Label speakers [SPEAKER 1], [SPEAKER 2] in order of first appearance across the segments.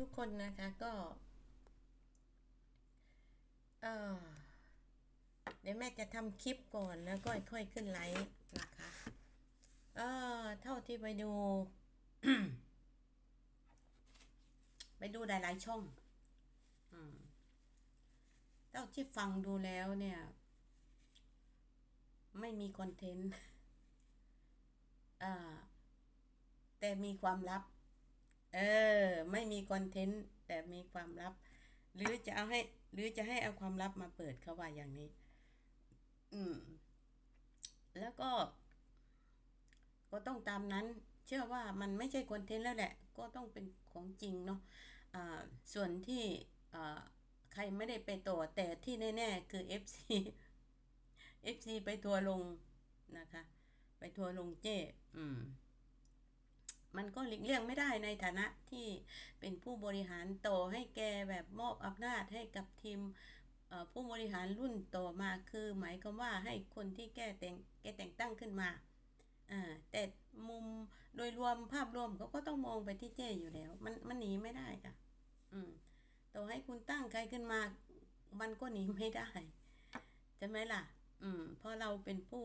[SPEAKER 1] ทุกคนนะคะก็เออเดี๋ยวแม่จะทำคลิปก่อนแล้วก็ค่อยขึ้นไลฟ์นะคะ เออเท่าที่ไปดู ไปดูหลายๆช่องอืมเท่าที่ฟังดูแล้วเนี่ย ไม่มีคอนเทนต์อ่าแต่มีความลับ เออ ไม่มีคอนเทนต์แต่มีความลับ หรือจะเอาให้ หรือจะให้เอาความลับมาเปิดเขาว่าอย่างนี้ อืม แล้วก็ ก็ต้องตามนั้น เชื่อว่ามันไม่ใช่คอนเทนต์แล้วแหละ ก็ต้องเป็นของจริงเนาะอ่าส่วนที่อ่าใครไม่ได้ไปต่อแต่ที่แน่ๆ คือ FC FC ไปทัวร์ลงนะคะ ไปทัวร์ลงเจ้อืม มันก็หลีกเลี่ยงไม่ได้ในฐานะที่เป็นผู้บริหารต่อให้แกแบบมอบอำนาจให้กับทีมผู้บริหารรุ่นต่อมาคือ หมายความว่าให้คนที่แกแต่งแกแต่งตั้งขึ้นมาอ่าแต่มุมโดยรวมภาพรวมเขาก็ต้องมองไปที่เจ้อยู่แล้ว มันมันหนีไม่ได้ค่ะ อืมต่อให้คุณตั้งใครขึ้นมา มันก็หนีไม่ได้ใช่ไหมล่ะ อืมเพราะเราเป็นผู้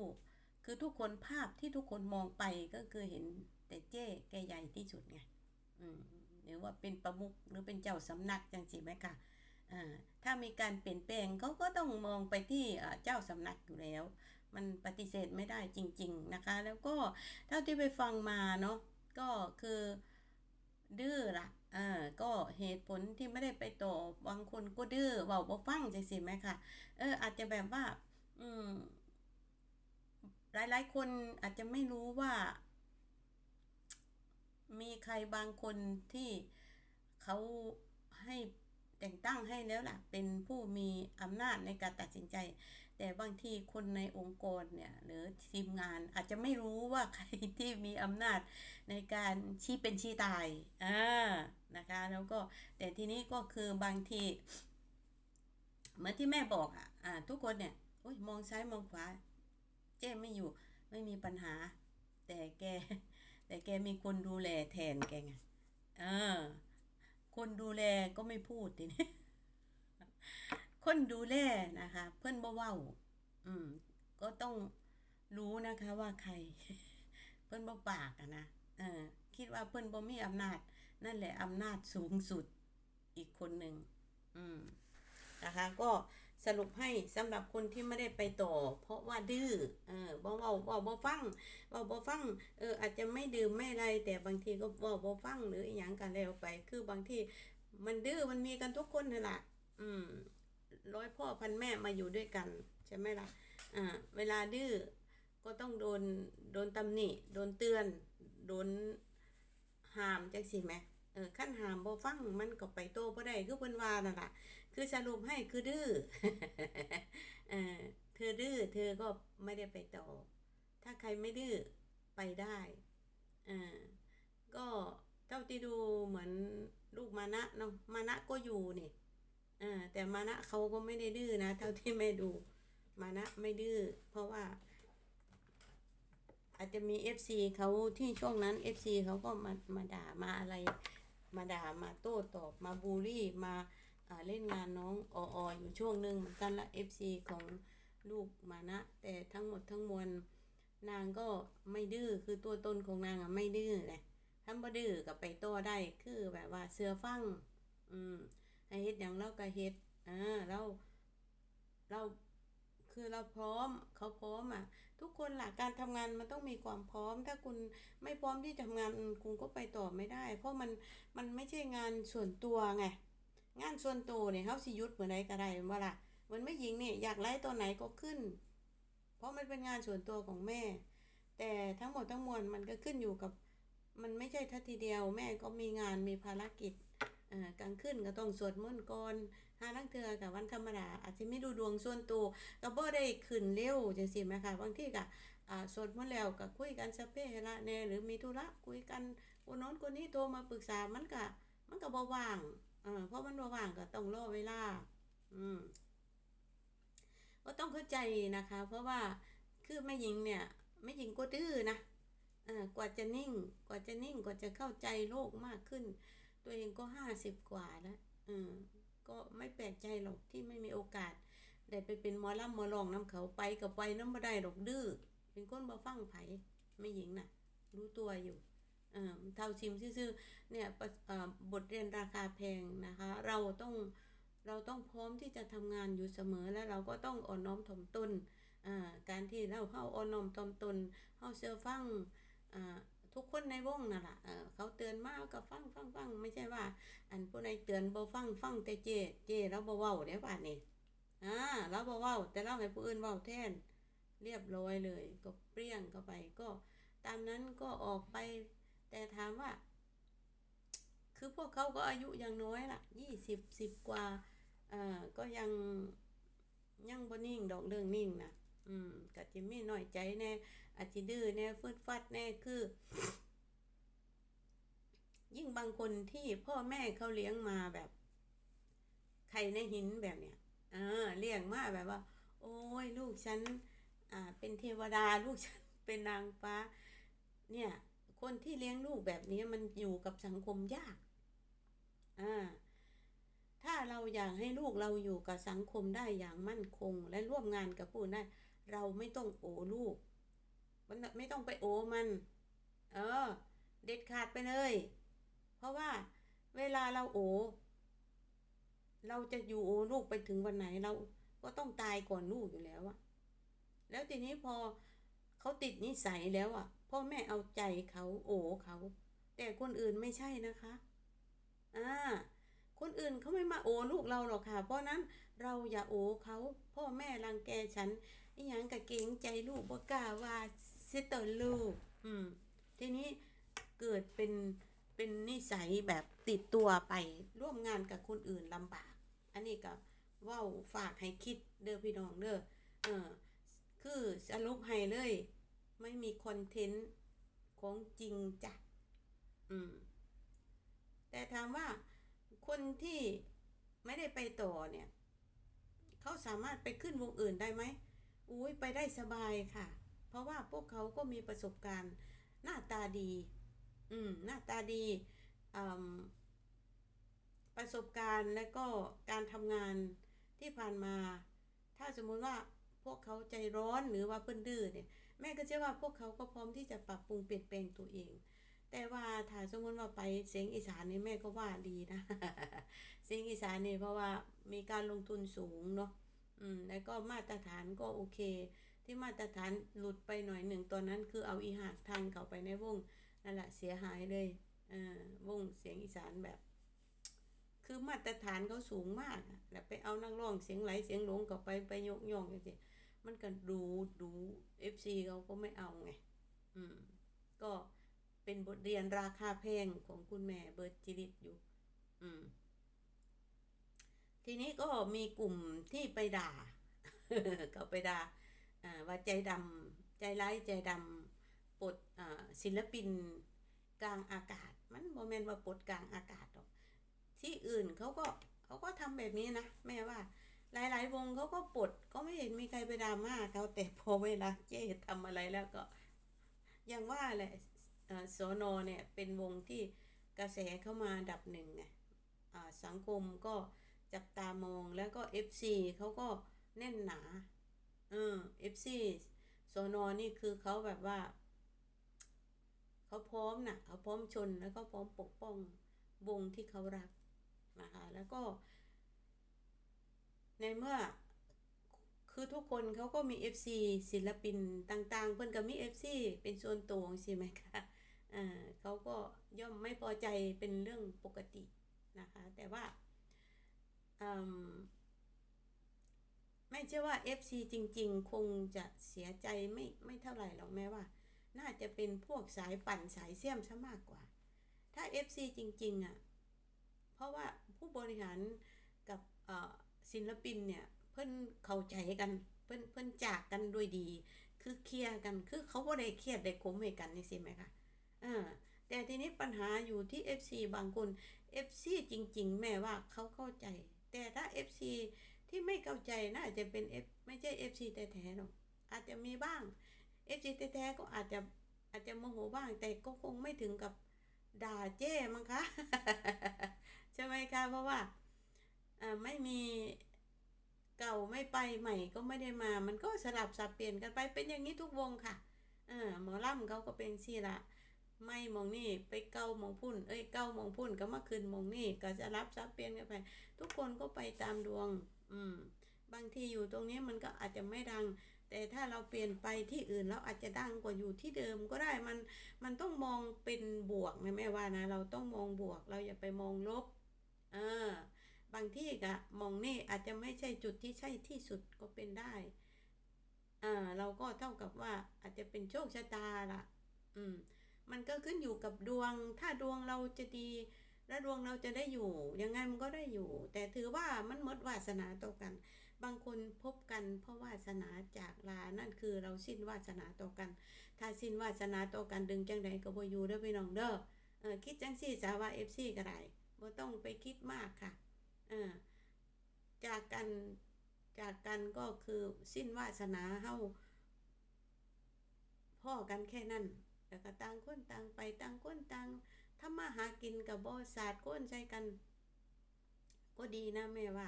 [SPEAKER 1] คือทุกคนภาพที่ทุกคนมองไปก็คือเห็น แต่เจ้แกใหญ่ที่สุดไงอืมหรือว่าเป็นประมุขหรือเป็นเจ้าสำนักจังสิไหมคะอ่าถ้ามีการเปลี่ยนแปลงเขาก็ต้องมองไปที่เอ่อเจ้าสำนักอยู่แล้ว มันปฏิเสธไม่ได้จริง ๆนะคะ แล้วก็เท่าที่ไปฟังมาเนาะก็คือดื้อละอ่าก็เหตุผลที่ไม่ได้ไปต่อบางคนก็ดื้อเบาบ่ฟังจังสิไหมคะเอออาจจะแบบว่า อืมหลายๆ คนอาจจะไม่รู้ว่า มีใครบางคนที่เขาให้แต่งตั้งให้แล้วล่ะ เป็นผู้มีอำนาจในการตัดสินใจ แต่บางทีคนในองค์กรเนี่ย หรือทีมงานอาจจะไม่รู้ว่าใครที่มีอำนาจในการชี้เป็นชี้ตายอ่านะคะ แล้วก็แต่ทีนี้ก็คือบางทีเหมือนที่แม่บอกอะอ่าทุกคนเนี่ยอุ้ยมองซ้ายมองขวา เจ้ไม่อยู่ไม่มีปัญหา แต่แก แต่แกมีคนดูแลแทนแกไงเออคนดูแลก็ไม่พูดทีนี้คนดูแลนะคะ เพื่อนบ่เว้า อืม ก็ต้องรู้นะคะว่าใคร เพื่อนบ่ปากอะนะเออ คิดว่าเพื่อนบ่มีอำนาจ นั่นแหละอำนาจสูงสุดอีกคนหนึ่งอืมนะคะ ก็ สรุปให้สำหรับคนที่ไม่ได้ไปต่อ เพราะว่าดื้อเออบ่เว้าเว้าบ่ฟังเว้าบ่ฟังเอออาจจะไม่ดื่มไม่อะไร แต่บางทีก็เว้าบ่ฟังหรืออหยังกันแล้วไป คือบางทีมันดื้อมันมีกันทุกคนนั่แหละอืมร้อยพ่อพันแม่มาอยู่ด้วยกันใช่ไหมล่ะอ่าเวลาดื้อก็ต้องโดนโดนตำหนิโดนเตือน โดนห้ามจังสิแหม เออขั้นหามบ่ฟังมันก็ไปโตบ่ได้คือเพิ่นว่านั่นล่ะ คือสรุปให้คือดื้อเออเธอดื้อเธอก็ไม่ได้ไปต่อ ถ้าใครไม่ดื้อไปได้เออก็เท่าที่ดูเหมือนลูกมานะเนาะมานะก็อยู่นี่เออแต่มานะเขาก็ไม่ได้ดื้อนะ เท่าที่แม่ดูมานะไม่ดื้อเพราะว่า อาจจะมี FC เขาที่ช่วงนั้น FC เขาก็มามาด่ามาอะไร มาด่ามาโต้ตอบมาบูลลี่มาอ่าเล่นงานน้องอออยู่ช่วงหนึ่งเหมือนกันละ FC ของลูกมานะ แต่ทั้งหมดทั้งมวลนางก็ไม่ดื้อคือตัวตนของนางอะไม่ดื้อไงถ้าบ่ดื้อกับไปโต้ได้คือแบบว่าเสือฟัง อืมให้เฮ็ดอย่างเราก็เฮ็ดอ่าเราเรา คือเราพร้อมเขาพร้อมอะ ทุกคนหละการทำงานมันต้องมีความพร้อม ถ้าคุณไม่พร้อมที่จะทำงานคุณก็ไปต่อไม่ได้ เพราะมันมันไม่ใช่งานส่วนตัวไงงานส่วนตัวเนี่ยเฮาสิยุดเหมื่อใดก็ได้แม่นบ่ล่ะมันไม่ยิงเนี่ยอยากไล่ตัวไหนก็ขึ้น เพราะมันเป็นงานส่วนตัวของแม่ แต่ทั้งหมดทั้งมวลมันก็ขึ้นอยู่กับ มันไม่ใช่ทัทีเดียว แม่ก็มีงานมีภารกิจ กลางคืนก็ต้องสวดมนต์ก่อนหาลังเทือกับวันธรรมดาอาจจะไม่ดูดวงส่วนตัวก็บ่ได้ขึ้นเร็วจังซี่แหมคะบางทีก็สวดมนต์แล้วก็คุยกันสเประแน่หรือมีธุระคุยกันคนโน้นคนนี้โทรมาปรึกษามันก็มันก็บ่ว่างเพราะมันบ่ว่างก็ต้องรอเวลา อืมก็ต้องเข้าใจนะคะ เพราะว่าคือแม่หญิงเนี่ยแม่หญิงก็ดื้อนะออกว่าจะนิ่ง กว่าจะนิ่ง กว่าจะเข้าใจโลกมากขึ้น ตัวเองก็ห้าสิบกว่าแล้วเออก็ไม่แปลกใจหรอกที่ไม่มีโอกาส ได้ไปเป็นหมอลำหมอลองน้ำเขาไปกับไปน้ำบ่ได้ดอกดื้อเป็นคนบ่ฟังไผไม่หญิงน่ะ รู้ตัวอยู่เออเท่าชิมซื่อๆเนี่ยเอ่อบทเรียนราคาแพงนะคะ เราต้องเราต้องพร้อมที่จะทำงานอยู่เสมอและเราก็ต้องอ่อนน้อมถ่อมตนอ่าการที่เราเข้าอ่อนน้อมถ่อมตนเข้าเชื่อฟังอ่า ทุกคนในวงนั่นแหละเออเขาเตือนมาก็ฟังฟังฟังไม่ใช่ว่า อันผู้ใดเตือนบ่ฟังฟังแต่เจเจเราบ่เว้าเด้ป่านนี้อ่าเราบ่เว้าแต่เราให้ผู้อื่นเว้าแทน เรียบร้อยเลย ก็เปรี้ยงเข้าไปก็ ตามนั้นก็ออกไป แต่ถามว่า คือพวกเขาก็อายุยังน้อยล่ะยี่สิบสิบกว่าเอ่อก็ยังยังบ่นิ่งดอกเรื่องนิ่งนะ อืมก็จะมีน้อยใจแน่อาจจะดื้อแน่ฟืดฟัดแน่คือ ยิ่งบางคนที่พ่อแม่เขาเลี้ยงมาแบบไข่ในหินแบบเนี้ยเออเลี้ยงมาแบบว่า โอ้ยลูกฉัน อ่า เป็นเทวดาลูกฉันเป็นนางฟ้า เนี่ย คนที่เลี้ยงลูกแบบนี้มันอยู่กับสังคมยากอ่าถ้าเราอยากให้ลูกเราอยู่กับสังคมได้อย่างมั่นคง และร่วมงานกับผู้ได้ เราไม่ต้องโอลูก มันไม่ต้องไปโอมัน เออ เด็ดขาดไปเลย เพราะว่าเวลาเราโอ เราจะอยู่โอลูกไปถึงวันไหนเราก็ต้องตายก่อนลูกอยู่แล้วอะแล้วทีนี้พอเขาติดนิสัยแล้วอะพ่อแม่เอาใจเขาโอเขา แต่คนอื่นไม่ใช่นะคะ อ่า คนอื่นเขาไม่มาโอลูกเราหรอกค่ะ เพราะนั้นเราอย่าโอเขา พ่อแม่รังแกฉัน อีหยังกะเกรงใจลูกบ่กล้าว่าสิเตอลูก อืม ทีนี้เกิดเป็นเป็นนิสัยแบบติดตัวไปร่วมงานกับคนอื่นลำบาก อันนี้ก็ว้าฝากให้คิดเด้อพี่น้องเด้อเออ คือสรุปให้เลย ไม่มีคอนเทนต์ของจริงจ้ะอืม แต่ถามว่าคนที่ไม่ได้ไปต่อเนี่ย เขาสามารถไปขึ้นวงอื่นได้ไหม อุ้ยไปได้สบายค่ะ เพราะว่าพวกเขาก็มีประสบการณ์หน้าตาดี อืม หน้าตาดีอืมประสบการณ์และก็การทำงานที่ผ่านมา ถ้าสมมุติว่าพวกเขาใจร้อนหรือว่าเพิ่นดื้อเนี่ย แม่ก็เชื่อว่าพวกเขาก็พร้อมที่จะปรับปรุงเปลี่ยนแปลงตัวเอง แต่ว่าถ้าสมมติว่าไปเสียงอีสานนี่แม่ก็ว่าดีนะ เสียงอีสานนี่เพราะว่ามีการลงทุนสูงเนาะ อืม แล้วก็มาตรฐานก็โอเค ที่มาตรฐานหลุดไปหน่อยหนึ่งตอนนั้นคือเอาอีหากทางเข้าไปในวงนั่นแหละเสียหายเลยเออวงเสียงอีสานแบบ คือมาตรฐานเขาสูงมากแล้วไปเอานักร้องเสียงไหลเสียงหลงเข้าไปไปยกย่องจังซี่มันก็ดูดู FC เขาก็ไม่เอาไง อืม ก็เป็นบทเรียนราคาแพงของคุณแม่เบิร์ตจิริตอยู่ อืม ทีนี้ก็มีกลุ่มที่ไปด่า ก็ไปด่าว่าใจดำใจร้ายใจดำปลดศิลปินกลางอากาศ มันโมเมนว่าปลดกลางอากาศหรอก ที่อื่นเขาก็เขาก็ทำแบบนี้นะแม่ว่าหลาย ๆ วงเขาก็ปลดก็ไม่เห็นมีใครไปดราม่าเขาแต่พอเวลาเจ๊ทำอะไรแล้วก็อย่างว่าแหละเอ่อสอนเนี่ยเป็นวงที่กระแสเข้ามาดับหนึ่งไงอ่าสังคมก็ จับตามองแล้วก็ FC เขาก็แน่นหนา เออ FC สอนอนี่คือเขาแบบว่า เขาพร้อมนะเขาพร้อมชนแล้วก็พร้อมปกป้องวงที่เขารักนะคะแล้วก็ ในเมื่อคือทุกคนเขาก็มี FC ศิลปินต่างๆ เพิ่อนก็มี FC เป็นส่วนตัวใช่ไหมคะอ่าเขาก็ย่อมไม่พอใจเป็นเรื่องปกตินะคะ แต่ว่า ไม่ใช่ว่า FC จริง ๆ คงจะเสียใจไม่ไม่เท่าไหร่หรอกแม้ว่า น่าจะเป็นพวกสายปั่นสายเสี่ยมซะมากกว่า ถ้า FC จริง ๆอะ เพราะว่าผู้บริหารกับเอ่อศิลปินเนี่ย เพิ่นเข้าใจกัน เพิ่นเพิ่นจากกันด้วยดี คือเคลียร์กันคือเขาบ่ได้เครียดได้ขมให้กันนี่สิไหมคะอ่าแต่ทีนี้ปัญหาอยู่ที่ FC บางคน FC จริง ๆ แม่ว่าเขาเข้าใจ แต่ถ้า FC ที่ไม่เข้าใจนะ่าจะเป็น F ไม่ใช่ FC แท้ๆหรอกอาจจะมีบ้าง FC แท้ๆก็อาจจะอาจจะโมโหบ้าง แต่ก็คงไม่ถึงกับด่าเจ้มั้งคะใช่ไหมคะเพราะว่าไม่มีเก่าไม่ไปใหม่ก็ไม่ได้มา มันก็สลับสับเปลี่ยนกันไปเป็นอย่างนี้ทุกวงค่ะ เออหมอลำเขาก็เป็นสี่ละ ไม่มองนี่ไปเก้ามองพุ่น เอ้ยเก้ามองพุ่นก็มาคืนมองนี่ก็จะรับซับเปลี่ยนกันไป ทุกคนก็ไปตามดวง อืม บางทีอยู่ตรงนี้มันก็อาจจะไม่ดัง แต่ถ้าเราเปลี่ยนไปที่อื่นเราอาจจะดังกว่าอยู่ที่เดิมก็ได้มัน มันต้องมองเป็นบวกนะแม่ว่านะ เราต้องมองบวก เราอย่าไปมองลบ เออ บางที่ก็มองนี่อาจจะไม่ใช่จุดที่ใช่ที่สุดก็เป็นได้ อ่า เราก็เท่ากับว่าอาจจะเป็นโชคชะตาล่ะ อืม มันก็ขึ้นอยู่กับดวง ถ้าดวงเราจะดี และดวงเราจะได้อยู่ ยังไงมันก็ได้อยู่ แต่ถือว่ามันหมดวาสนาต่อกัน บางคนพบกัน เพราะวาสนาจากลา นั่นคือเราสิ้นวาสนาต่อกัน ถ้าสิ้นวาสนาต่อกันดึงจังใดก็บ่อยู่เด้อพี่น้องเด้อเออคิดจังซี่สาว่า FC ก็ได้บ่ต้องไปคิดมากค่ะ เออจากกันจากกันก็คือสิ้นวาสนาเฮาพ่อกันแค่นั้น แล้วก็ต่างคนต่างไปต่างคนต่างทำมาหากินกับบ่ศาสตร์ก้นใจกัน ก็ดีนะแม่ว่า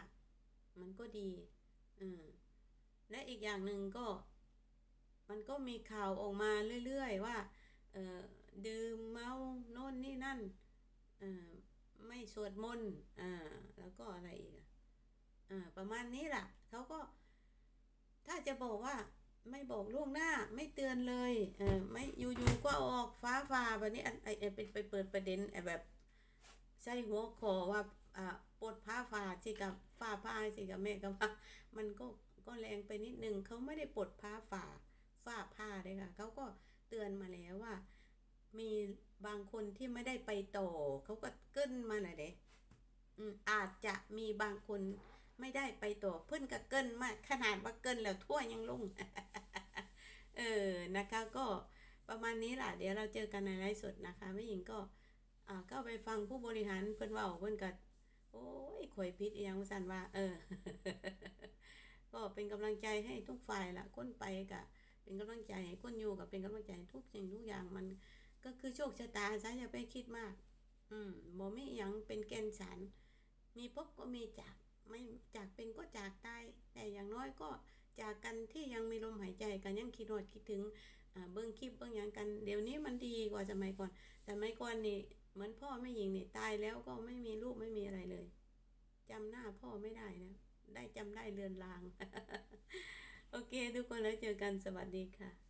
[SPEAKER 1] มันก็ดีเออและอีกอย่างหนึ่งก็ มันก็มีข่าวออกมาเรื่อยๆ ว่าเออดื่มเมาโน่นนี่นั่นเออไม่สวดมนต์อ่าแล้วก็อะไรอีกอะอ่าประมาณนี้ล่ะเขาก็ ถ้าจะบอกว่า ไม่บอกล่วงหน้าไม่เตือนเลยเออไม่อยู่ๆก็ออกฟ้าฟ้าแบบนี้อันไอไอเป็นไปเปิดประเด็นไอแบบใช่หัวคอว่าอ่าปลดผ้าฝ่าสิกับฝ้าผ้าสิกับแม่กับว่ามันก็ก็แรงไปนิดนึงเขาไม่ได้ปลดผ้าฝ่าฝ้าผ้าเลยค่ะเขาก็เตือนมาแล้วว่า มีบางคนที่ไม่ได้ไปต่อเขาก็เกิ้นมาเลยเด้อืมอาจจะมีบางคนไม่ได้ไปต่อเพื่อนก็เกินมากขนาดว่าเกินแล้วทั่วยังลง เออนะคะก็ประมาณนี้แหละเดี๋ยวเราเจอกันในไลฟ์สดนะคะแม่หญิงก็อ่าก็ไปฟังผู้บริหารเพิ่นว้าเพิ่นก็โอ้ยข่อยผิดอีหยังว่าซั่นว่า เออ ก็เป็นกำลังใจให้ทุกฝ่ายละคนไปก็เป็นกำลังใจให้คนอยู่ก็เป็นกำลังใจทุกสิ่งทุกอย่างมัน ก็คือโชคชะตาซะอย่าไปคิดมาก อืมบ่มีอิหยังเป็นแกนสารมีพบก็มีจากไม่จากเป็นก็จากตายแต่อย่างน้อยก็ จากกันที่ยังมีลมหายใจกันยังคิดหอดคิดถึงเบิ่งคลิปเบิ่งอย่างกันเดี๋ยวนี้มันดีกว่าสมัยก่อนสมัยก่อนนี่เหมือนพ่อแม่หญิงนี่ตายแล้วก็ไม่มีลูกไม่มีอะไรเลยจำหน้าพ่อไม่ได้นะ ได้จำได้เลือนลาง โอเค ทุกคนแล้วเจอกันสวัสดีค่ะ